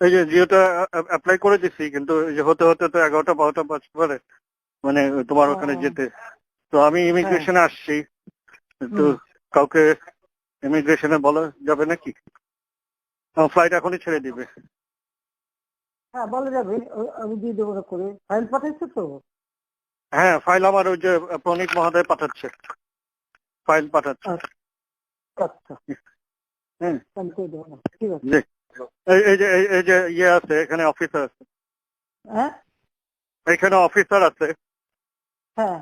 এই যে জিওটা অ্যাপ্লাই করে দিছি কিন্তু হতে হতে তো এগারোটা বারোটা পারে। মানে তোমার ওখানে যেতে। তো আমি ইমিগ্রেশনে আসছি। তো কাউকে ইমিগ্রেশনে বলা যাবে নাকি? ফ্লাইট এখনই ছেড়ে দিবে। হ্যাঁ বলা যাবে। আমি দিয়ে দেবো করে। ফাইল পাঠাইছো তো? হ্যাঁ ফাইল আমার ওই যে প্রণীত মহোদয় পাঠাচ্ছে। ফাইল পাঠাচ্ছে। আচ্ছা। হুম। আমি করে দেবো না? ঠিক আছে। এই যে এই- যে ইয়ে আছে এখানে অফিসার আছে। হ্যাঁ? এখানে অফিসার আছে। হ্যাঁ।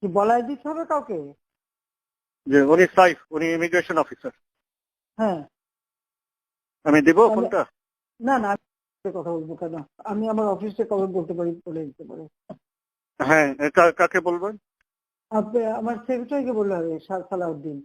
কি বলাই দিতে হবে কাউকে? যে উনি সাইফ উনি ইমিগ্রেশন অফিসার হ্যাঁ। আমি দিব ফোনটা? না না কথা বলব কেন? আমি আমার অফিসে কবে বলতে পারি বলে দিতে পারি। হ্যাঁ কাকে বলবেন? আপনি আমার সেক্রেটারিকে বললে হবে সালাউদ্দিন।